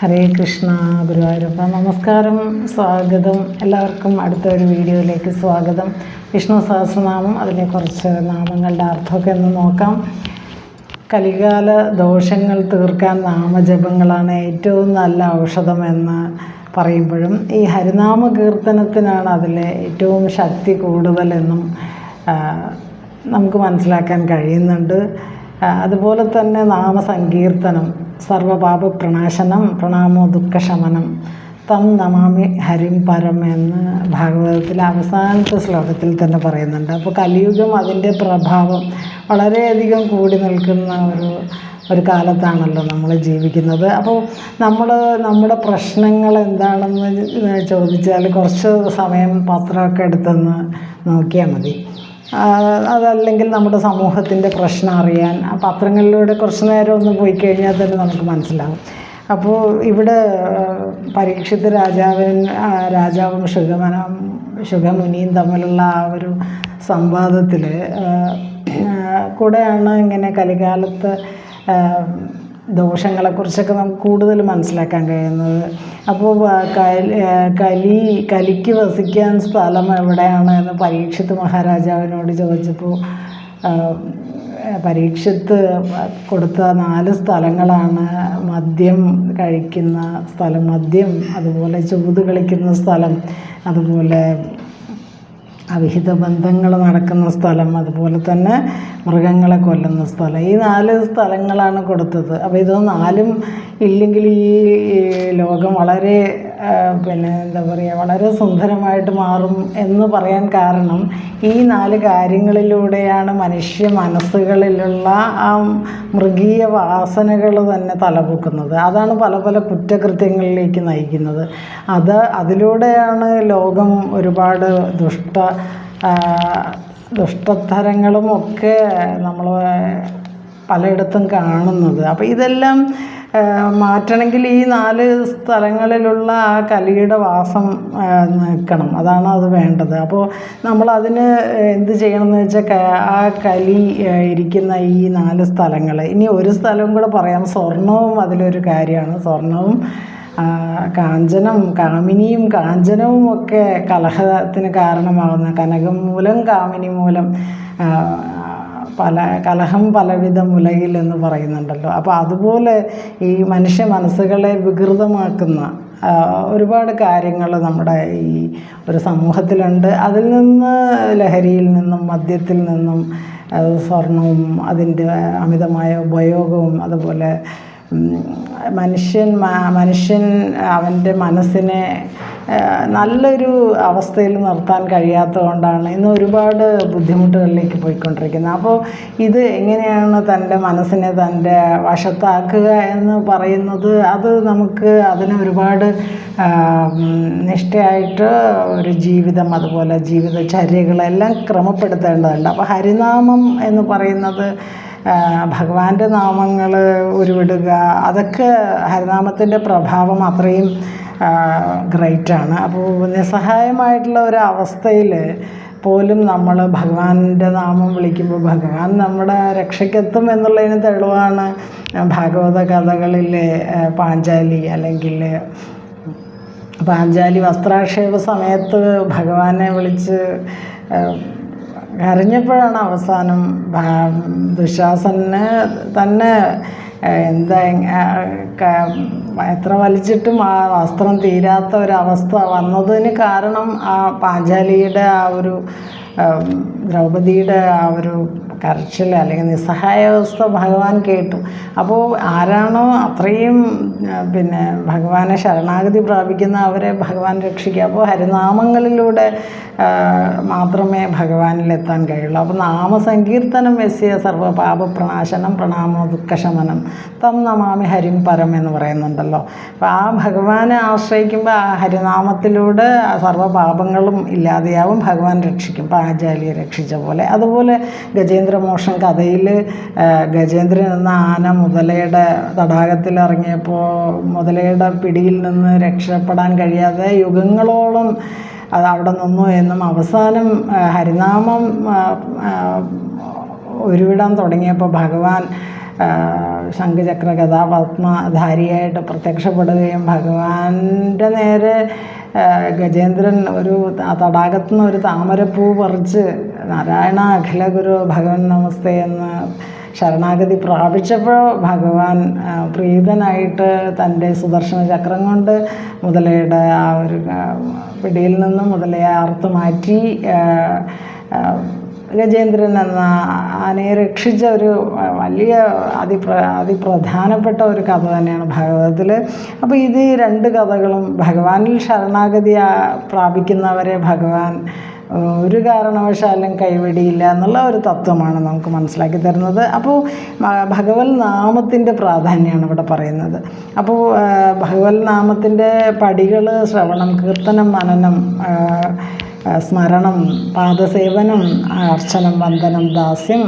ഹരേ കൃഷ്ണ ഗുരുവായൂരപ്പ. നമസ്കാരം സ്വാഗതം. എല്ലാവർക്കും അടുത്ത ഒരു വീഡിയോയിലേക്ക് സ്വാഗതം. വിഷ്ണു സഹസ്രനാമം അതിലെ കുറച്ച് നാമങ്ങളുടെ അർത്ഥമൊക്കെ ഒന്ന് നോക്കാം. കലികാല ദോഷങ്ങൾ തീർക്കാൻ നാമജപങ്ങളാണ് ഏറ്റവും നല്ല ഔഷധമെന്ന് പറയുമ്പോഴും ഈ ഹരിനാമ കീർത്തനത്തിനാണ് അതിലെ ഏറ്റവും ശക്തി കൂടുതലെന്നും നമുക്ക് മനസ്സിലാക്കാൻ കഴിയുന്നുണ്ട്. അതുപോലെ തന്നെ നാമസങ്കീർത്തനം. സർവപാപ പ്രണാശനം പ്രണാമോ ദുഃഖശമനം. തം നമാമി ഹരിം പരം എന്ന് ഭാഗവതത്തിലെ അവസാനത്തെ ശ്ലോകത്തിൽ തന്നെ പറയുന്നുണ്ട്. അപ്പോൾ കലിയുഗം അതിന്റെ പ്രഭാവം വളരെയധികം കൂടി നിൽക്കുന്ന ഒരു ഒരു കാലത്താണല്ലോ നമ്മൾ ജീവിക്കുന്നത്. അപ്പോൾ നമ്മൾ നമ്മുടെ പ്രശ്നങ്ങൾ എന്താണെന്ന് ചോദിച്ചാൽ കുറച്ച് സമയം പത്രമൊക്കെ എടുത്തൊന്ന് നോക്കിയാൽ മതി. അതല്ലെങ്കിൽ നമ്മുടെ സമൂഹത്തിന്റെ പ്രശ്നം അറിയാൻ. ആ പത്രങ്ങളിലൂടെ കുറച്ച് നേരം ഒന്ന് പോയി കഴിഞ്ഞാൽ തന്നെ നമുക്ക് മനസ്സിലാകും അപ്പോൾ ഇവിടെ പരീക്ഷിത് രാജാവിൻ രാജാവും ശുഗമനം ശുഗമുനിയും തമ്മിലുള്ള ആ ഒരു സംവാദത്തിൽ കൂടെയാണ് ഇങ്ങനെ കലികാലത്ത് ദോഷങ്ങളെക്കുറിച്ചൊക്കെ നമുക്ക് കൂടുതൽ മനസ്സിലാക്കാൻ കഴിയുന്നത്. അപ്പോൾ കലി കലി കലിക്ക് വസിക്കാൻ സ്ഥലം എവിടെയാണ് എന്ന് പരീക്ഷത്ത് മഹാരാജാവിനോട് ചോദിച്ചപ്പോൾ പരീക്ഷത്ത് കൊടുത്ത നാല് സ്ഥലങ്ങളാണ്. മദ്യം കഴിക്കുന്ന സ്ഥലം മദ്യം അതുപോലെ ചൂത് കളിക്കുന്ന സ്ഥലം അതുപോലെ അവിഹിത ബന്ധങ്ങൾ നടക്കുന്ന സ്ഥലം അതുപോലെ തന്നെ മൃഗങ്ങളെ കൊല്ലുന്ന സ്ഥലം. ഈ നാല് സ്ഥലങ്ങളാണ് കൊടുത്തത്. അപ്പോൾ ഇത് നാലും ഇല്ലെങ്കിൽ ഈ ലോകം വളരെ പിന്നെ എന്താ പറയുക വളരെ സുന്ദരമായിട്ട് മാറും എന്ന് പറയാൻ കാരണം ഈ നാല് കാര്യങ്ങളിലൂടെയാണ് മനുഷ്യ മനസ്സുകളിലുള്ള ആ മൃഗീയ വാസനകൾ തന്നെ തലപൊക്കുന്നത്. അതാണ് പല പല കുറ്റകൃത്യങ്ങളിലേക്ക് നയിക്കുന്നത്. അത് അതിലൂടെയാണ് ലോകം ഒരുപാട് ദുഷ്ട ദുഷ്ടത്തരങ്ങളും ഒക്കെ നമ്മൾ പലയിടത്തും കാണുന്നത്. അപ്പോൾ ഇതെല്ലാം മാറ്റണമെങ്കിൽ ഈ നാല് സ്ഥലങ്ങളിലുള്ള ആ കലിയുടെ വാസം നിൽക്കണം. അതാണ് അത് വേണ്ടത്. അപ്പോൾ നമ്മൾ അതിന് എന്ത് ചെയ്യണം എന്ന് വെച്ചാൽ ആ കലി ഇരിക്കുന്ന ഈ നാല് സ്ഥലങ്ങൾ ഇനി ഒരു സ്ഥലവും കൂടെ പറയാം. സ്വർണവും അതിലൊരു കാര്യമാണ്. സ്വർണവും കാഞ്ചനം കാമിനിയും കാഞ്ചനവും ഒക്കെ കലഹത്തിന് കാരണമാകുന്ന കനകം മൂലം കാമിനി മൂലം പല കലഹം പലവിധ മുലയിൽ എന്ന് പറയുന്നുണ്ടല്ലോ. അപ്പോൾ അതുപോലെ ഈ മനുഷ്യ മനസ്സുകളെ വികൃതമാക്കുന്ന ഒരുപാട് കാര്യങ്ങൾ നമ്മുടെ ഈ ഒരു സമൂഹത്തിലുണ്ട്. അതിൽ നിന്ന് ലഹരിയിൽ നിന്നും മദ്യത്തിൽ നിന്നും സ്വർണവും അതിന്റെ അമിതമായ ഉപയോഗവും അതുപോലെ മനുഷ്യൻ മനുഷ്യൻ അവന്റെ മനസ്സിനെ നല്ലൊരു അവസ്ഥയിൽ നിർത്താൻ കഴിയാത്തതുകൊണ്ടാണ് ഇന്ന് ഒരുപാട് ബുദ്ധിമുട്ടുകളിലേക്ക് പോയിക്കൊണ്ടിരിക്കുന്നത്. അപ്പോൾ ഇത് എങ്ങനെയാണ് തന്റെ മനസ്സിനെ തന്റെ വശത്താക്കുക എന്ന് പറയുന്നത്? അത് നമുക്ക് അതിന് ഒരുപാട് നിഷ്ഠയായിട്ട് ഒരു ജീവിതം അതുപോലെ ജീവിതചര്യകളെല്ലാം ക്രമപ്പെടുത്തേണ്ടതുണ്ട്. അപ്പോൾ ഹരിനാമം എന്ന് പറയുന്നത് ഭഗവാന്റെ നാമങ്ങൾ ഉരുവിടുക അതൊക്കെ ഹരിനാമത്തിന്റെ പ്രഭാവം അത്രയും ഗ്രേറ്റാണ് അപ്പോൾ നിസ്സഹായമായിട്ടുള്ള ഒരവസ്ഥയിൽ പോലും നമ്മൾ ഭഗവാന്റെ നാമം വിളിക്കുമ്പോൾ ഭഗവാൻ നമ്മുടെ രക്ഷയ്ക്കെത്തും എന്നുള്ളതിന് തെളിവാണ് ഭാഗവത കഥകളിലെ പാഞ്ചാലി അല്ലെങ്കിൽ പാഞ്ചാലി വസ്ത്രാക്ഷേപ സമയത്ത് ഭഗവാനെ വിളിച്ച് ആ, കരഞ്ഞപ്പോഴാണ് അവസാനം ദുശാസന് തന്നെ എന്താ എത്ര വലിച്ചിട്ടും ആ വസ്ത്രം തീരാത്ത ഒരവസ്ഥ വന്നതിന് കാരണം ആ പാഞ്ചാലിയുടെ ആ ഒരു ആ, ദ്രൗപദിയുടെ ആ ഒരു കരച്ചിൽ അല്ലെങ്കിൽ നിസ്സഹായാവസ്ഥ ഭഗവാൻ കേട്ടു. അപ്പോൾ ആരാണോ അത്രയും പിന്നെ ഭഗവാനെ ശരണാഗതി പ്രാപിക്കുന്ന അവരെ ഭഗവാൻ രക്ഷിക്കുക. അപ്പോൾ ഹരിനാമങ്ങളിലൂടെ മാത്രമേ ഭഗവാനിലെത്താൻ കഴിയുള്ളൂ. അപ്പോൾ നാമസങ്കീർത്തനം എസ്യ സർവപാപപ്രണാശനം പ്രണാമോ ദുഃഖശമനം. തം നമാമി ഹരിം പരം എന്ന് പറയുന്നുണ്ടല്ലോ. അപ്പോൾ ആ ഭഗവാനെ ആശ്രയിക്കുമ്പോൾ ആ ഹരിനാമത്തിലൂടെ സർവപാപങ്ങളും ഇല്ലാതെയാവും ഭഗവാൻ രക്ഷിക്കും. പാഞ്ചാലിയെ രക്ഷിച്ച പോലെ. അതുപോലെ ഗജേന്ദ്രമോക്ഷം കഥയിൽ ഗജേന്ദ്രൻ എന്ന ആന മുതലയുടെ തടാകത്തിൽ ഇറങ്ങിയപ്പോൾ മുതലയുടെ പിടിയിൽ നിന്ന് രക്ഷപ്പെടാൻ കഴിയാതെ യുഗങ്ങളോളം അത് അവിടെ നിന്നു എന്നും അവസാനം ഹരിനാമം ഒരുവിടാൻ തുടങ്ങിയപ്പോൾ ഭഗവാൻ ശംഖചക്ര ഗതാപത്മധാരിയായിട്ട് പ്രത്യക്ഷപ്പെടുകയും ഭഗവാന്റെ നേരെ ഗജേന്ദ്രൻ ഒരു തടാകത്തു നിന്ന് ഒരു താമരപ്പൂ പറിച്ച് നാരായണ അഖില ഗുരു ഭഗവൻ നമസ്തേ എന്ന് ശരണാഗതി പ്രാപിച്ചപ്പോൾ ഭഗവാൻ പ്രീതനായിട്ട് തന്റെ സുദർശന ചക്രം കൊണ്ട് മുതലയുടെ ആ ഒരു പിടിയിൽ നിന്നും മുതലയെ അറുത്ത് മാറ്റി ഗജേന്ദ്രൻ എന്ന ആനയെ രക്ഷിച്ച ഒരു വലിയ അതിപ്ര അതിപ്രധാനപ്പെട്ട ഒരു കഥ തന്നെയാണ് ഭാഗവതത്തിൽ അപ്പോൾ ഇത് രണ്ട് കഥകളും ഭഗവാനിൽ ശരണാഗതി പ്രാപിക്കുന്നവരെ ഭഗവാൻ ഒരു കാരണവശാലും കൈവെടിയില്ല എന്നുള്ള ഒരു തത്വമാണ് നമുക്ക് മനസ്സിലാക്കി തരുന്നത്. അപ്പോൾ ഭഗവത് നാമത്തിന്റെ പ്രാധാന്യമാണ് ഇവിടെ പറയുന്നത്. അപ്പോൾ ഭഗവത് നാമത്തിന്റെ പടികൾ ശ്രവണം കീർത്തനം മനനം സ്മരണം പാദസേവനം അർച്ചനം വന്ദനം ദാസ്യം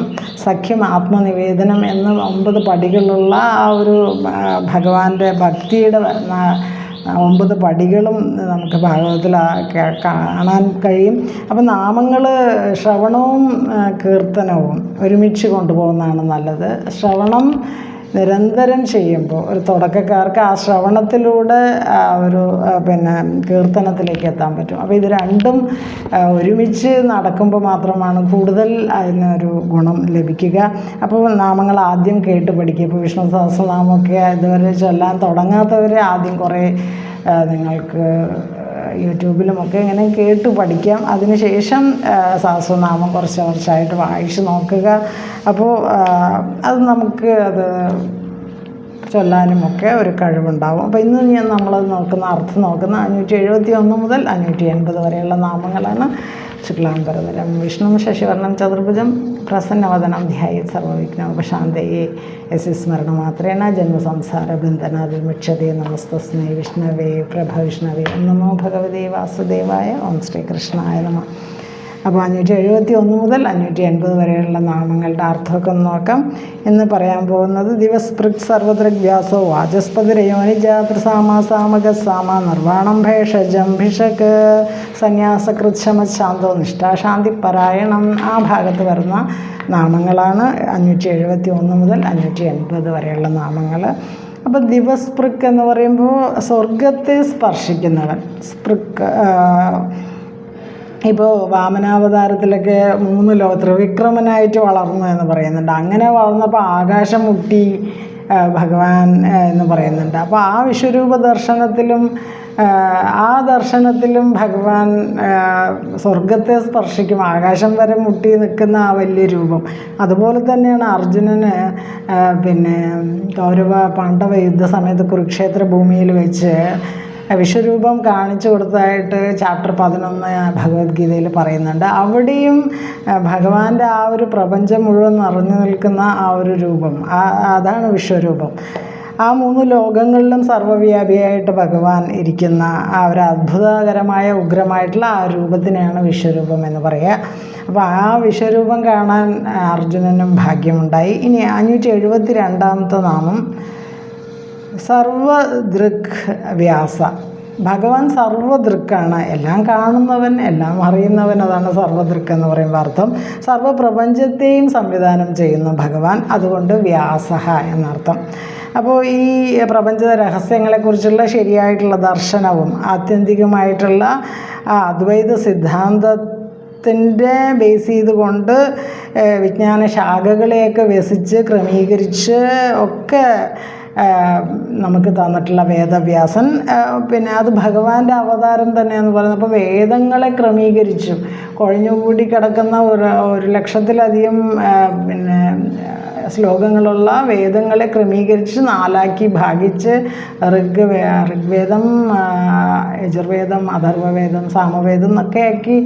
സഖ്യം ആത്മനിവേദനം എന്ന ഒമ്പത് പടികളുള്ള ആ ഒരു ഭഗവാന്റെ ഭക്തിയുടെ ഒമ്പത് പടികളും നമുക്ക് ഭാഗവതത്തിൽ കാണാൻ കഴിയും. അപ്പം നാമങ്ങൾ ശ്രവണവും കീർത്തനവും ഒരുമിച്ച് കൊണ്ടുപോകുന്നതാണ് നല്ലത്. ശ്രവണം നിരന്തരം ചെയ്യുമ്പോൾ ഒരു തുടക്കക്കാർക്ക് ആ ശ്രവണത്തിലൂടെ ഒരു പിന്നെ കീർത്തനത്തിലേക്ക് എത്താൻ പറ്റും. അപ്പോൾ ഇത് രണ്ടും ഒരുമിച്ച് നടക്കുമ്പോൾ മാത്രമാണ് കൂടുതൽ അതിനൊരു ഗുണം ലഭിക്കുക. അപ്പോൾ നാമങ്ങൾ ആദ്യം കേട്ട് പഠിക്കുക. ഇപ്പോൾ വിഷ്ണു സഹസ്രനാമമൊക്കെ ഇതുവരെ ചൊല്ലാൻ തുടങ്ങാത്തവർ ആദ്യം കുറേ നിങ്ങൾക്ക് യൂട്യൂബിലുമൊക്കെ ഇങ്ങനെ കേട്ട് പഠിക്കാം. അതിനുശേഷം സഹസ്രനാമം കുറച്ച് കുറച്ചായിട്ട് വായിച്ച് നോക്കുക. അപ്പോൾ അത് നമുക്ക് അത് ചൊല്ലാനുമൊക്കെ ഒരു കഴിവുണ്ടാവും. അപ്പോൾ ഇന്ന് ഞാൻ നമ്മളത് നോക്കുന്ന അർത്ഥം നോക്കുന്ന അഞ്ഞൂറ്റി എഴുപത്തി ഒന്ന് മുതൽ അഞ്ഞൂറ്റി എൺപത് വരെയുള്ള നാമങ്ങളാണ്. ശുക്ലാംബരതരം വിഷ്ണു ശശിവർണം ചതുർഭുജം പ്രസന്നവദനം ധ്യായ സർവവിഘ്നോപശാന്തയെ. യസ് സ്മരണ മാത്രേണ ജന്മസംസാര ബന്ധനാത് വിമുക്ഷതേ നമസ്തസ്മൈ വിഷ്ണവേ. പ്രഭ വിഷ്ണവേ. ഓം നമോ. അപ്പോൾ അഞ്ഞൂറ്റി എഴുപത്തി ഒന്ന് മുതൽ അഞ്ഞൂറ്റി എൺപത് വരെയുള്ള നാമങ്ങളുടെ അർത്ഥമൊക്കെ നോക്കാം. എന്ന് പറയാൻ പോകുന്നത് ദിവസ്പൃക് സർവദൃക് വ്യാസോ സർവദൃഗ് വ്യാസോ സാമ നിർവാണം ഭേഷജം ഭിഷക് സന്യാസകൃത് ശാന്തോ നിഷ്ഠാശാന്തി പരായണം. ആ ഭാഗത്ത് വരുന്ന നാമങ്ങളാണ് അഞ്ഞൂറ്റി എഴുപത്തി ഒന്ന് മുതൽ അഞ്ഞൂറ്റി എൺപത് വരെയുള്ള നാമങ്ങൾ അപ്പോൾ ദിവസ്പൃക് എന്ന് പറയുമ്പോൾ സ്വർഗത്തെ സ്പർശിക്കുന്നവൻ. സ്പൃക്ക് ഇപ്പോൾ വാമനാവതാരത്തിലൊക്കെ മൂന്ന് ലോക ത്രിവിക്രമനായിട്ട് വളർന്നു എന്ന് പറയുന്നുണ്ട്. അങ്ങനെ വളർന്നപ്പോൾ ആകാശം മുട്ടി ഭഗവാൻ എന്ന് പറയുന്നുണ്ട്. അപ്പോൾ ആ വിശ്വരൂപ ദർശനത്തിലും ആ, ദർശനത്തിലും ഭഗവാൻ സ്വർഗത്തെ സ്പർശിക്കും. ആകാശം വരെ മുട്ടി നിൽക്കുന്ന ആ വലിയ രൂപം. അതുപോലെ തന്നെയാണ് അർജുനന് പിന്നെ കൗരവ പാണ്ഡവ യുദ്ധ സമയത്ത് കുരുക്ഷേത്ര ഭൂമിയിൽ വെച്ച് വിശ്വരൂപം കാണിച്ചു കൊടുത്തതായിട്ട് ചാപ്റ്റർ പതിനൊന്ന് ഭഗവത്ഗീതയിൽ പറയുന്നുണ്ട്. അവിടെയും ഭഗവാന്റെ ആ ഒരു പ്രപഞ്ചം മുഴുവൻ നിറഞ്ഞു നിൽക്കുന്ന ആ ഒരു രൂപം അതാണ് വിശ്വരൂപം. ആ മൂന്ന് ലോകങ്ങളിലും സർവവ്യാപിയായിട്ട് ഭഗവാൻ ഇരിക്കുന്ന ആ ഒരു അത്ഭുതകരമായ ഉഗ്രമായിട്ടുള്ള ആ രൂപത്തിനെയാണ് വിശ്വരൂപം എന്ന് പറയുക. അപ്പോൾ ആ വിശ്വരൂപം കാണാൻ അർജുനനും ഭാഗ്യമുണ്ടായി. ഇനി അഞ്ഞൂറ്റി എഴുപത്തി രണ്ടാമത്തെ നാമം സർവദൃക് വ്യാസ ഭഗവാൻ സർവദൃക്കാണ്. എല്ലാം കാണുന്നവൻ എല്ലാം അറിയുന്നവൻ അതാണ് സർവദൃക്ക് എന്ന് പറയുമ്പോൾ അർത്ഥം. സർവപ്രപഞ്ചത്തെയും സംവിധാനം ചെയ്യുന്ന ഭഗവാൻ അതുകൊണ്ട് വ്യാസഹ എന്നർത്ഥം. അപ്പോൾ ഈ പ്രപഞ്ച രഹസ്യങ്ങളെക്കുറിച്ചുള്ള ശരിയായിട്ടുള്ള ദർശനവും ആത്യന്തികമായിട്ടുള്ള അദ്വൈത സിദ്ധാന്ത ത്തിന്റെ ബേസ് ചെയ്തുകൊണ്ട് വിജ്ഞാന ശാഖകളെയൊക്കെ വ്യസിച്ച് ക്രമീകരിച്ച് ഒക്കെ നമുക്ക് തന്നിട്ടുള്ള വേദവ്യാസൻ. പിന്നെ അത് ഭഗവാന്റെ അവതാരം തന്നെയെന്ന് പറയുന്നത്. അപ്പോൾ വേദങ്ങളെ ക്രമീകരിച്ചു കുഴഞ്ഞുകൂടി കിടക്കുന്ന ഒരു ഒരു ലക്ഷത്തിലധികം പിന്നെ ശ്ലോകങ്ങളുള്ള വേദങ്ങളെ ക്രമീകരിച്ച് നാലാക്കി ഭാഗിച്ച് ഋഗ് ഋഗ്വേദം യജുർവേദം അഥർവവേദം സാമവേദം എന്നൊക്കെ ആക്കി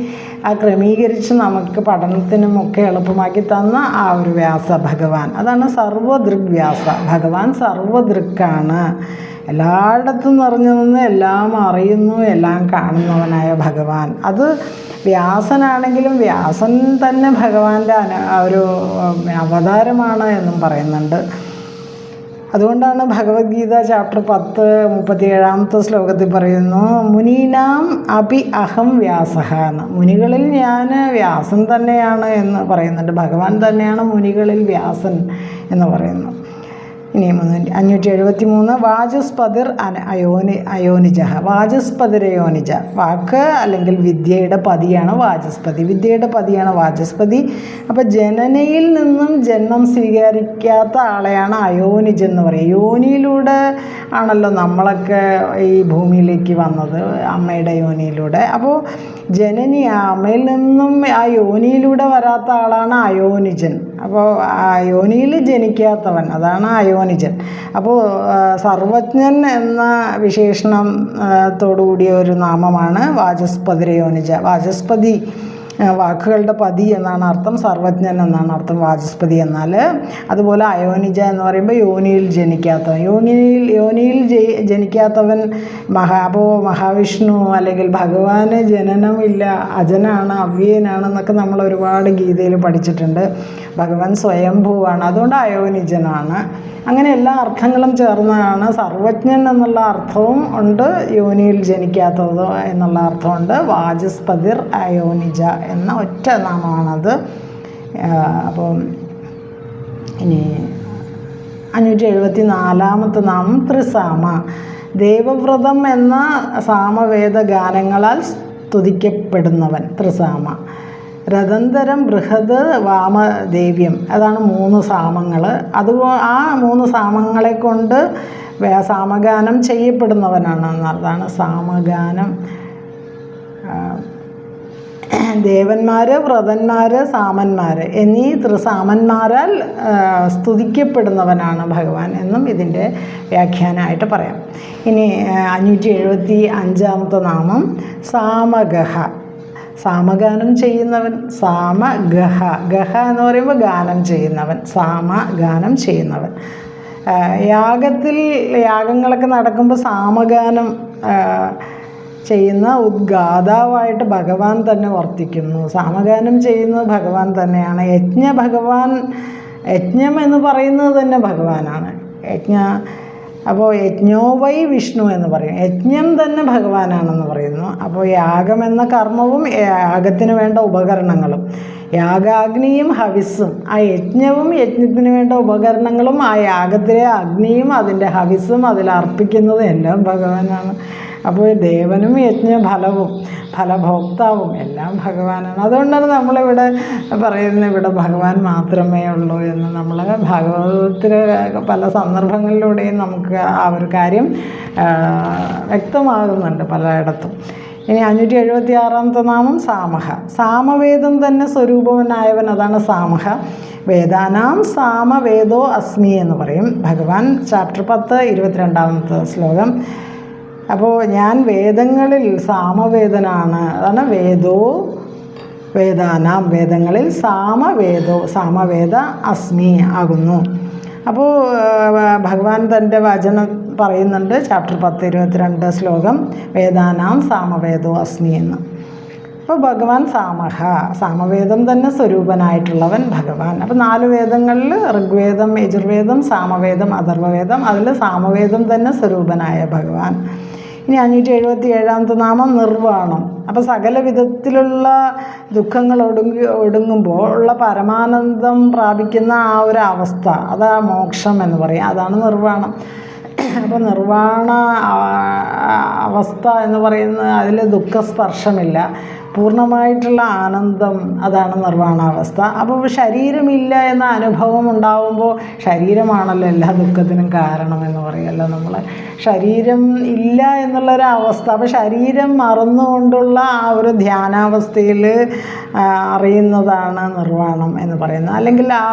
ആ ക്രമീകരിച്ച് നമുക്ക് പഠനത്തിനും ഒക്കെ എളുപ്പമാക്കി തന്ന ആ ഒരു വ്യാസ ഭഗവാൻ. അതാണ് സർവദൃഗ് വ്യാസ ഭഗവാൻ സർവദൃക്കാണ്. എല്ലായിടത്തും നിറഞ്ഞു നിന്ന് എല്ലാം അറിയുന്നു എല്ലാം കാണുന്നവനായ ഭഗവാൻ. അത് വ്യാസനാണെങ്കിലും വ്യാസൻ തന്നെ ഭഗവാന്റെ അന ഒരു അവതാരമാണ് എന്നും പറയുന്നുണ്ട്. അതുകൊണ്ടാണ് ഭഗവത്ഗീത ചാപ്റ്റർ പത്ത് മുപ്പത്തി ഏഴാമത്തെ ശ്ലോകത്തിൽ പറയുന്നു മുനീനാം അപി അഹം വ്യാസഹ എന്ന്. മുനികളിൽ ഞാൻ വ്യാസൻ തന്നെയാണ് എന്ന് പറയുന്നുണ്ട്. ഭഗവാൻ തന്നെയാണ് മുനികളിൽ വ്യാസൻ എന്ന് പറയുന്നു ഇനി അഞ്ഞൂറ്റി എഴുപത്തി മൂന്ന് വാചസ്പതിർ അന അയോനി അയോനിജ. വാചസ്പതിരയോനിജ വാക്ക് അല്ലെങ്കിൽ വിദ്യയുടെ പതിയാണ് വാചസ്പതി വിദ്യയുടെ പതിയാണ് വാചസ്പതി അപ്പോൾ ജനനയിൽ നിന്നും ജന്മം സ്വീകരിക്കാത്ത ആളെയാണ് അയോനിജ് എന്ന് പറയുക യോനിയിലൂടെ ആണല്ലോ നമ്മളൊക്കെ ഈ ഭൂമിയിലേക്ക് വന്നത് അമ്മയുടെ യോനിയിലൂടെ. അപ്പോൾ ജനനി അമ്മയിൽ നിന്നും ആ യോനിയിലൂടെ വരാത്ത ആളാണ് അയോനിജൻ. അപ്പോൾ ആ യോനിയിൽ ജനിക്കാത്തവൻ അതാണ് അയോനിജൻ. അപ്പോൾ സർവജ്ഞൻ എന്ന വിശേഷണത്തോടു കൂടിയ ഒരു നാമമാണ് വാചസ്പതിരയോനിജ. വാചസ്പതി വാക്കുകളുടെ പതി എന്നാണ് അർത്ഥം സർവജ്ഞൻ എന്നാണ് അർത്ഥം വാചസ്പതി എന്നാൽ. അതുപോലെ അയോനിജ എന്ന് പറയുമ്പോൾ യോനിയിൽ ജനിക്കാത്തവൻ. യോനിയിൽ യോനിയിൽ ജനിക്കാത്തവൻ മഹാബോ മഹാവിഷ്ണു അല്ലെങ്കിൽ ഭഗവാന് ജനനമില്ല അജനാണ് അവ്യയനാണെന്നൊക്കെ നമ്മൾ ഒരുപാട് ഗീതയിൽ പഠിച്ചിട്ടുണ്ട്. ഭഗവാൻ സ്വയംഭൂവാണ് അതുകൊണ്ട് അയോനിജനാണ്. അങ്ങനെ എല്ലാ അർത്ഥങ്ങളും ചേർന്നതാണ് സർവജ്ഞൻ എന്നുള്ള അർത്ഥവും ഉണ്ട് യോനിയിൽ ജനിക്കാത്തത് എന്നുള്ള അർത്ഥമുണ്ട് വാചസ്പതിർ അയോനിജ എന്ന ഒറ്റ നാമമാണത് അപ്പോൾ അപ്പം ഇനി അഞ്ഞൂറ്റി എഴുപത്തി നാലാമത്തെ നാമം ത്രിസാമ. ദേവവ്രതം എന്ന സാമവേദ ഗാനങ്ങളാൽ സ്തുതിക്കപ്പെടുന്നവൻ ത്രിസാമ. രഥന്തരം ബൃഹത് വാമദേവ്യം. അതാണ് മൂന്ന് സാമങ്ങൾ അത് ആ മൂന്ന് സാമങ്ങളെ കൊണ്ട് സാമഗാനം ചെയ്യപ്പെടുന്നവനാണ്. എന്നതാണ് സാമഗാനം. ദേവന്മാർ വ്രതന്മാർ സാമന്മാർ എന്നീ ത്രിസാമന്മാരാൽ സ്തുതിക്കപ്പെടുന്നവനാണ് ഭഗവാൻ എന്നും ഇതിന്റെ വ്യാഖ്യാനമായിട്ട് പറയാം. ഇനി അഞ്ഞൂറ്റി എഴുപത്തി അഞ്ചാമത്തെ നാമം സാമഗഹ. സാമഗാനം ചെയ്യുന്നവൻ സാമ ഗഹ ഗഹ എന്ന് പറയുമ്പോൾ ഗാനം ചെയ്യുന്നവൻ സാമ ഗാനം ചെയ്യുന്നവൻ യാഗത്തിൽ യാഗങ്ങളൊക്കെ നടക്കുമ്പോൾ സാമഗാനം ചെയ്യുന്ന ഉദ്ഗാതാവായിട്ട് ഭഗവാൻ തന്നെ വർത്തിക്കുന്നു. സാമഗാനം ചെയ്യുന്നത് ഭഗവാൻ തന്നെയാണ്. യജ്ഞ ഭഗവാൻ യജ്ഞം എന്ന് പറയുന്നത് തന്നെ ഭഗവാനാണ്. യജ്ഞ അപ്പോൾ യജ്ഞോ വൈ വിഷ്ണു എന്ന് പറയും. യജ്ഞം തന്നെ ഭഗവാനാണെന്ന് പറയുന്നു. അപ്പോൾ യാഗം എന്ന കർമ്മവും യാഗത്തിന് വേണ്ട ഉപകരണങ്ങളും. യാഗാഗ്നിയും ഹവിസ്സും. ആ യജ്ഞവും യജ്ഞത്തിന് വേണ്ട ഉപകരണങ്ങളും ആ യാഗത്തിലെ അഗ്നിയും അതിന്റെ ഹവിസ്സും അതിൽ അർപ്പിക്കുന്നത് എല്ലാം ഭഗവാനാണ്. അപ്പോൾ ദേവനും യജ്ഞഫലവും ഫലഭോക്താവും എല്ലാം ഭഗവാനാണ്. അതുകൊണ്ടാണ് നമ്മളിവിടെ പറയുന്നത് ഇവിടെ ഭഗവാൻ മാത്രമേ ഉള്ളൂ എന്ന്. നമ്മൾ ഭാഗവതത്തിൽ പല സന്ദർഭങ്ങളിലൂടെയും നമുക്ക് ആ ഒരു കാര്യം വ്യക്തമാകുന്നുണ്ട് പലയിടത്തും. ഇനി അഞ്ഞൂറ്റി എഴുപത്തി ആറാമത്തെ നാമം സാമഹ. സാമവേദം തന്നെ സ്വരൂപവനായവൻ അതാണ് സാമഹ. വേദാനാം സാമവേദോ അസ്മി എന്ന് പറയും. ഭഗവാൻ ചാപ്റ്റർ പത്ത് ഇരുപത്തിരണ്ടാമത്തെ ശ്ലോകം. അപ്പോൾ ഞാൻ വേദങ്ങളിൽ സാമവേദനാണ്. അതാണ് വേദോ വേദാനാം വേദങ്ങളിൽ സാമവേദോ സാമവേദ അസ്മി ആകുന്നു. അപ്പോൾ ഭഗവാൻ തന്റെ വചനം പറയുന്നുണ്ട്. ചാപ്റ്റർ പത്ത് ഇരുപത്തിരണ്ട് ശ്ലോകം വേദാനാം സാമവേദോ അസ്മി എന്ന്. അപ്പോൾ ഭഗവാൻ സാമഹ സാമവേദം തന്നെ സ്വരൂപനായിട്ടുള്ളവൻ ഭഗവാൻ. അപ്പോൾ നാല് വേദങ്ങളിൽ ഋഗ്വേദം യജുർവേദം സാമവേദം അഥർവവേദം അതിൽ സാമവേദം തന്നെ സ്വരൂപനായ ഭഗവാൻ. ഇനി അഞ്ഞൂറ്റി എഴുപത്തി ഏഴാമത്തെ നാമം നിർവാണം അപ്പോൾ സകല വിധത്തിലുള്ള ദുഃഖങ്ങൾ ഒടുങ്ങി ഒടുങ്ങുമ്പോൾ ഉള്ള പരമാനന്ദം പ്രാപിക്കുന്ന ആ ഒരു അവസ്ഥ അതാ മോക്ഷം എന്ന് പറയും. അതാണ് നിർവാണം അപ്പോൾ നിർവാണ അവസ്ഥ എന്ന് പറയുന്നത് അതിൽ ദുഃഖസ്പർശമില്ല. പൂർണമായിട്ടുള്ള ആനന്ദം അതാണ് നിർവാണാവസ്ഥ. അപ്പോൾ ശരീരമില്ല എന്ന അനുഭവം ഉണ്ടാവുമ്പോൾ ശരീരമാണല്ലോ എല്ലാ ദുഃഖത്തിനും കാരണം എന്ന് പറയുമല്ലോ നമ്മൾ ശരീരം ഇല്ല എന്നുള്ളൊരവസ്ഥ. അപ്പോൾ ശരീരം മറന്നുകൊണ്ടുള്ള ആ ഒരു ധ്യാനാവസ്ഥയിൽ അറിയുന്നതാണ് നിർവാണം എന്ന് പറയുന്നത്. അല്ലെങ്കിൽ ആ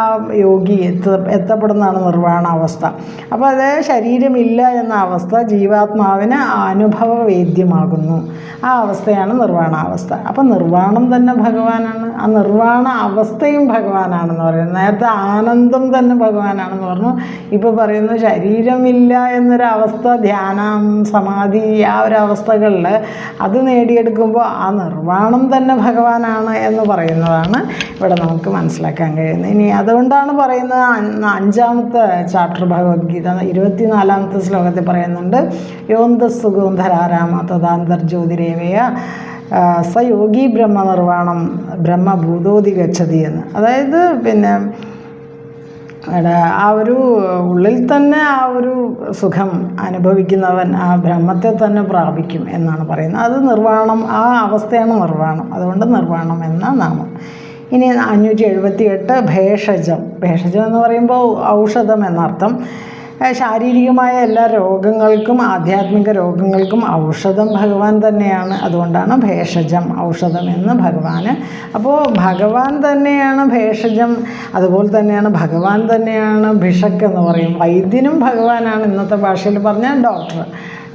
യോഗി എത്ത എത്തപ്പെടുന്നതാണ് നിർവാണാവസ്ഥ. അപ്പോൾ അത് ശരീരമില്ല എന്ന അവസ്ഥ ജീവാത്മാവിന് അനുഭവവേദ്യമാകുന്നു. ആ അവസ്ഥയാണ് നിർവാണാവസ്ഥ. അപ്പോൾ നിർവാണം തന്നെ ഭഗവാനാണ്. ആ നിർവാണ അവസ്ഥയും ഭഗവാനാണെന്ന് പറയുന്നത് നേരത്തെ ആനന്ദം തന്നെ ഭഗവാനാണെന്ന് പറഞ്ഞു. ഇപ്പോൾ പറയുന്നു ശരീരമില്ല എന്നൊരവസ്ഥ ധ്യാനം സമാധി ആ ഒരു അവസ്ഥകളിൽ അത് നേടിയെടുക്കുമ്പോൾ ആ നിർവാണം തന്നെ ഭഗവാനാണ് എന്ന് പറയുന്നതാണ് ഇവിടെ നമുക്ക് മനസ്സിലാക്കാൻ കഴിയുന്നത്. ഇനി അതുകൊണ്ടാണ് പറയുന്നത് അഞ്ചാമത്തെ ചാപ്റ്റർ ഭഗവത്ഗീത ഇരുപത്തിനാലാമത്തെ ശ്ലോകത്തിൽ പറയുന്നുണ്ട് യോന്ത സുഗോന്ധരാരാമ തഥാന്തർജ്യോതിരേവയ ആ, സ യോഗി ബ്രഹ്മനിർവാണം ബ്രഹ്മഭൂതോതി ഗച്ഛതി എന്ന്. അതായത് പിന്നെ ആ ഒരു ഉള്ളിൽ തന്നെ ആ ഒരു സുഖം അനുഭവിക്കുന്നവൻ ആ ബ്രഹ്മത്തെ തന്നെ പ്രാപിക്കും എന്നാണ് പറയുന്നത്. അത് നിർവാണം ആ അവസ്ഥയാണ് നിർവാണം അതുകൊണ്ട് നിർവാണം എന്ന നാമം. ഇനി അഞ്ഞൂറ്റി എഴുപത്തി എട്ട് ഭേഷജം. ഭേഷജം എന്ന് പറയുമ്പോൾ ഔഷധം എന്നർത്ഥം. ശാരീരികമായ എല്ലാ രോഗങ്ങൾക്കും ആധ്യാത്മിക രോഗങ്ങൾക്കും ഔഷധം ഭഗവാൻ തന്നെയാണ്. അതുകൊണ്ടാണ് ഭേഷജം ഔഷധം എന്ന് ഭഗവാന്. അപ്പോൾ ഭഗവാൻ തന്നെയാണ് ഭേഷജം അതുപോലെ തന്നെയാണ് ഭഗവാൻ തന്നെയാണ് ഭിഷക്ക് എന്ന് പറയും. വൈദ്യനും ഭഗവാനാണ് ഇന്നത്തെ ഭാഷയിൽ പറഞ്ഞാൽ ഡോക്ടർ.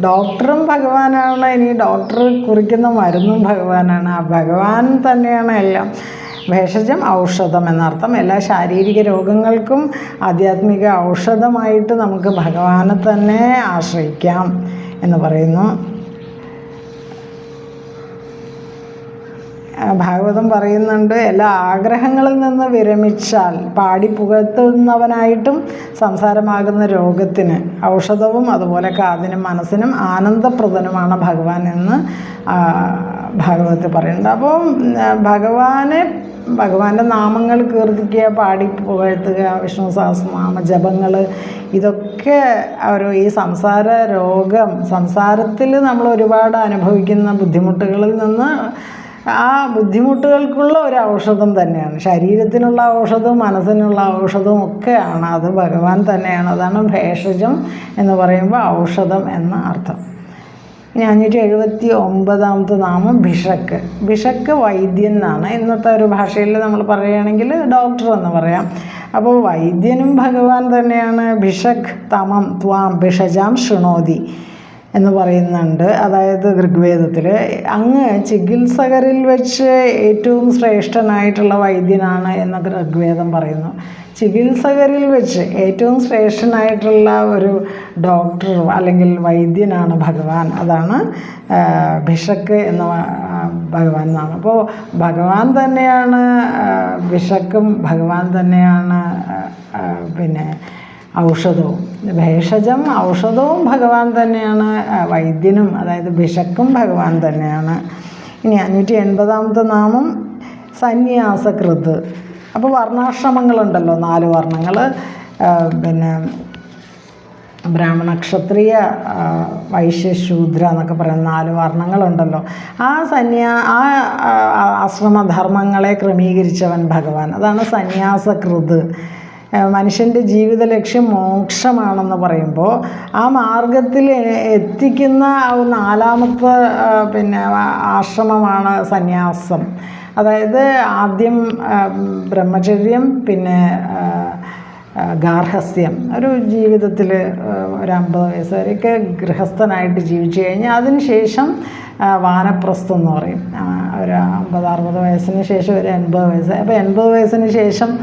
ഡോക്ടറും ഭഗവാനാണ് ഇനി ഡോക്ടർ കുറിക്കുന്ന മരുന്നും ഭഗവാനാണ്. ആ ഭഗവാൻ തന്നെയാണ് എല്ലാം. ഭേഷജം ഔഷധം എന്നർത്ഥം. എല്ലാ ശാരീരിക രോഗങ്ങൾക്കും ആധ്യാത്മിക ഔഷധമായിട്ട് നമുക്ക് ഭഗവാനെ തന്നെ ആശ്രയിക്കാം എന്ന് പറയുന്നു. ഭാഗവതം പറയുന്നുണ്ട് എല്ലാ ആഗ്രഹങ്ങളിൽ നിന്ന് വിരമിച്ചാൽ പാടി പുകഴ്ത്തുന്നവനായിട്ടും സംസാരമാകുന്ന രോഗത്തിന് ഔഷധവും അതുപോലെ കാതിനും മനസ്സിനും ആനന്ദപ്രദനുമാണ് ഭഗവാൻ എന്ന് ഭാഗവതത്തിൽ പറയുന്നുണ്ട്. അപ്പോൾ ഭഗവാനെ ഭഗവാന്റെ നാമങ്ങൾ കീർത്തിക്കുക പാടി പുകഴ്ത്തുക വിഷ്ണു സഹസ്രനാമ ജപങ്ങൾ ഇതൊക്കെ ഒരു ഈ സംസാര രോഗം സംസാരത്തിൽ നമ്മൾ ഒരുപാട് അനുഭവിക്കുന്ന ബുദ്ധിമുട്ടുകളിൽ നിന്ന് ആ ബുദ്ധിമുട്ടുകൾക്കുള്ള ഒരു ഔഷധം തന്നെയാണ്. ശരീരത്തിനുള്ള ഔഷധവും മനസ്സിനുള്ള ഔഷധവും ഒക്കെയാണ്. അത് ഭഗവാൻ തന്നെയാണ്. അതാണ് ഭേഷജം എന്ന് പറയുമ്പോൾ ഔഷധം എന്ന അർത്ഥം. അഞ്ഞൂറ്റി എഴുപത്തി ഒമ്പതാമത്തെ നാമം ബിഷക്ക് ബിഷക്ക് വൈദ്യൻ എന്നാണ്. ഇന്നത്തെ ഒരു ഭാഷയിൽ നമ്മൾ പറയുകയാണെങ്കിൽ ഡോക്ടർ എന്ന് പറയാം. അപ്പോൾ വൈദ്യനും ഭഗവാൻ തന്നെയാണ്. ബിഷക് തമം ത്വാം ബിഷജാം ശൃണോതി എന്ന് പറയുന്നുണ്ട്. അതായത് ഋഗ്വേദത്തിൽ അങ്ങ് ചികിത്സകരിൽ വെച്ച് ഏറ്റവും ശ്രേഷ്ഠനായിട്ടുള്ള വൈദ്യനാണ് എന്നൊക്കെ ഋഗ്വേദം പറയുന്നു. ചികിത്സകരിൽ വെച്ച് ഏറ്റവും ശ്രേഷ്ഠനായിട്ടുള്ള ഒരു ഡോക്ടർ അല്ലെങ്കിൽ വൈദ്യനാണ് ഭഗവാൻ. അതാണ് ഭിഷക്ക് എന്ന ഭഗവാൻ എന്നാണ്. അപ്പോൾ ഭഗവാൻ തന്നെയാണ് ഭിഷക്കും ഭഗവാൻ തന്നെയാണ് പിന്നെ ഔഷധവും. ഭേഷജം ഔഷധവും ഭഗവാൻ തന്നെയാണ് വൈദ്യനും അതായത് ഭിഷക്കും ഭഗവാൻ തന്നെയാണ്. ഇനി അഞ്ഞൂറ്റി എൺപതാമത്തെ നാമം സന്യാസകൃത്. അപ്പോൾ വർണാശ്രമങ്ങളുണ്ടല്ലോ നാല് വർണങ്ങൾ പിന്നെ ബ്രാഹ്മണ ക്ഷത്രിയ വൈശ്യ ശൂദ്ര എന്നൊക്കെ പറയുന്ന നാല് വർണങ്ങളുണ്ടല്ലോ. ആ സന്യാ ആ ആശ്രമധർമ്മങ്ങളെ ക്രമീകരിച്ചവൻ ഭഗവാൻ. അതാണ് സന്യാസകൃത്. മനുഷ്യന്റെ ജീവിത ലക്ഷ്യം മോക്ഷമാണെന്ന് പറയുമ്പോൾ ആ മാർഗത്തിൽ എത്തിക്കുന്ന നാലാമത്തെ പിന്നെ ആശ്രമമാണ് സന്യാസം. അതായത് ആദ്യം ബ്രഹ്മചര്യം പിന്നെ ഗാർഹസ്ഥ്യം. ഒരു ജീവിതത്തിൽ ഒരു അമ്പത് വയസ്സ് വരെയൊക്കെ ഗൃഹസ്ഥനായിട്ട് ജീവിച്ചു കഴിഞ്ഞാൽ അതിനുശേഷം വാനപ്രസ്ഥം എന്ന് പറയും. ഒരു അമ്പത് അറുപത് വയസ്സിന് ശേഷം ഒരു എൺപത് വയസ്സ്. അപ്പോൾ എൺപത് വയസ്സിന് ശേഷം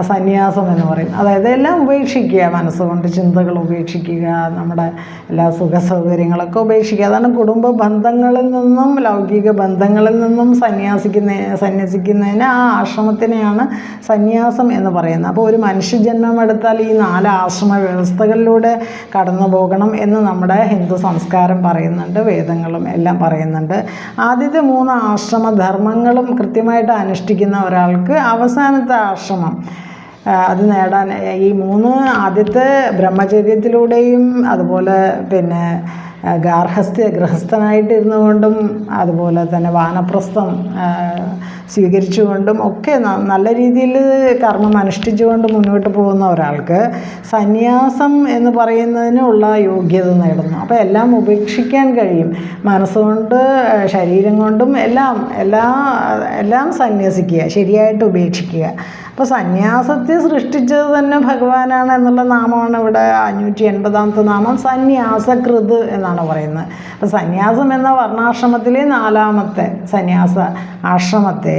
സന്യാസം എന്ന് പറയും. അതായത് എല്ലാം ഉപേക്ഷിക്കുക മനസ്സുകൊണ്ട് ചിന്തകൾ ഉപേക്ഷിക്കുക നമ്മുടെ എല്ലാ സുഖ സൗകര്യങ്ങളൊക്കെ ഉപേക്ഷിക്കുക. അതാണ് കുടുംബ ബന്ധങ്ങളിൽ നിന്നും ലൗകിക ബന്ധങ്ങളിൽ നിന്നും സന്യാസിക്കുന്ന സന്യസിക്കുന്നതിന് ആ ആശ്രമത്തിനെയാണ് സന്യാസം എന്ന് പറയുന്നത്. അപ്പോൾ ഒരു മനുഷ്യജന്മം എടുത്താൽ ഈ നാല് ആശ്രമ വ്യവസ്ഥകളിലൂടെ കടന്നു പോകണം എന്ന് നമ്മുടെ ഹിന്ദു സംസ്കാരം പറയുന്നുണ്ട് വേദങ്ങളും എല്ലാം പറയുന്നുണ്ട്. ആദ്യത്തെ മൂന്ന് ആശ്രമ ധർമ്മങ്ങളും കൃത്യമായിട്ട് അനുഷ്ഠിക്കുന്ന ഒരാൾക്ക് അവസാനത്തെ ആശ്രമം. അത് നേടാൻ ഈ മൂന്ന് ആദ്യത്തെ ബ്രഹ്മചര്യത്തിലൂടെയും അതുപോലെ പിന്നെ ഗാർഹസ്ഥ്യ ഗൃഹസ്ഥനായിട്ടിരുന്നു കൊണ്ടും അതുപോലെ തന്നെ വാനപ്രസ്ഥം സ്വീകരിച്ചുകൊണ്ടും ഒക്കെ നല്ല രീതിയിൽ കർമ്മം അനുഷ്ഠിച്ചുകൊണ്ട് മുന്നോട്ട് പോകുന്ന ഒരാൾക്ക് സന്യാസം എന്ന് പറയുന്നതിനുള്ള യോഗ്യത നേടുന്നു. അപ്പോൾ എല്ലാം ഉപേക്ഷിക്കാൻ കഴിയും. മനസ്സുകൊണ്ട് ശരീരം കൊണ്ടും എല്ലാം എല്ലാ എല്ലാം സന്യസിക്കുക ശരിയായിട്ട് ഉപേക്ഷിക്കുക. അപ്പോൾ സന്യാസത്തെ സൃഷ്ടിച്ചത് തന്നെ ഭഗവാനാണ് എന്നുള്ള നാമമാണ് ഇവിടെ അഞ്ഞൂറ്റി എൺപതാമത്തെ നാമം. സന്യാസകൃത് എന്നാണ്. പറയുന്നത്. അപ്പം സന്യാസം എന്ന വർണാശ്രമത്തിലെ നാലാമത്തെ സന്യാസ ആശ്രമത്തെ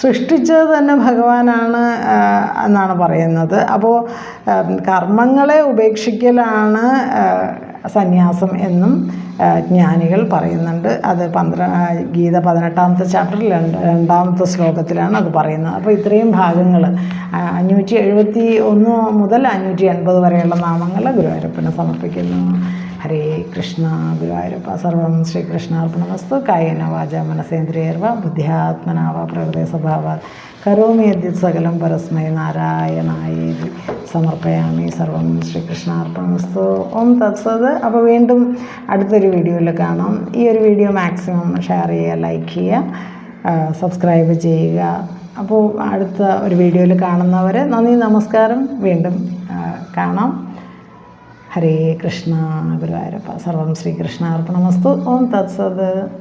സൃഷ്ടിച്ചത് തന്നെ ഭഗവാനാണ് എന്നാണ് പറയുന്നത്. അപ്പോൾ കർമ്മങ്ങളെ ഉപേക്ഷിക്കലാണ് സന്യാസം എന്നും ജ്ഞാനികൾ പറയുന്നുണ്ട്. അത് പന്ത്ര ഗീത പതിനെട്ടാമത്തെ ചാപ്റ്ററിൽ രണ്ടാമത്തെ ശ്ലോകത്തിലാണ് അത് പറയുന്നത്. അപ്പോൾ ഇത്രയും ഭാഗങ്ങൾ അഞ്ഞൂറ്റി എഴുപത്തി ഒന്ന് മുതൽ അഞ്ഞൂറ്റി എൺപത് വരെയുള്ള നാമങ്ങൾ ഗുരുവായൂരപ്പന് സമർപ്പിക്കുന്നു. ഹരേ കൃഷ്ണ ഗുരുവായൂരപ്പ സർവം ശ്രീകൃഷ്ണാർപ്പണമസ്തു കായേന വാച മനസേന്ദ്രിയർവ ബുദ്ധ്യാത്മനാവ പ്രകൃതി സ്വഭാവ. കരോമി യദ്യത് സകലം പരസ്മൈ നാരായണായി സമർപ്പയാമി സർവം ശ്രീകൃഷ്ണാർപ്പണമസ്തു ഓം തത്സത്. അപ്പോൾ വീണ്ടും അടുത്തൊരു വീഡിയോയിൽ കാണാം. ഈ ഒരു വീഡിയോ മാക്സിമം ഷെയർ ചെയ്യുക ലൈക്ക് ചെയ്യുക സബ്സ്ക്രൈബ് ചെയ്യുക. അപ്പോൾ അടുത്ത ഒരു വീഡിയോയിൽ കാണുന്നവരെ നന്ദി നമസ്കാരം. വീണ്ടും കാണാം. ഹരേ കൃഷ്ണ ഗുരുവായൂരപ്പ. സർവം ശ്രീകൃഷ്ണാർപ്പണമസ്തു. ഓം തത്സത്.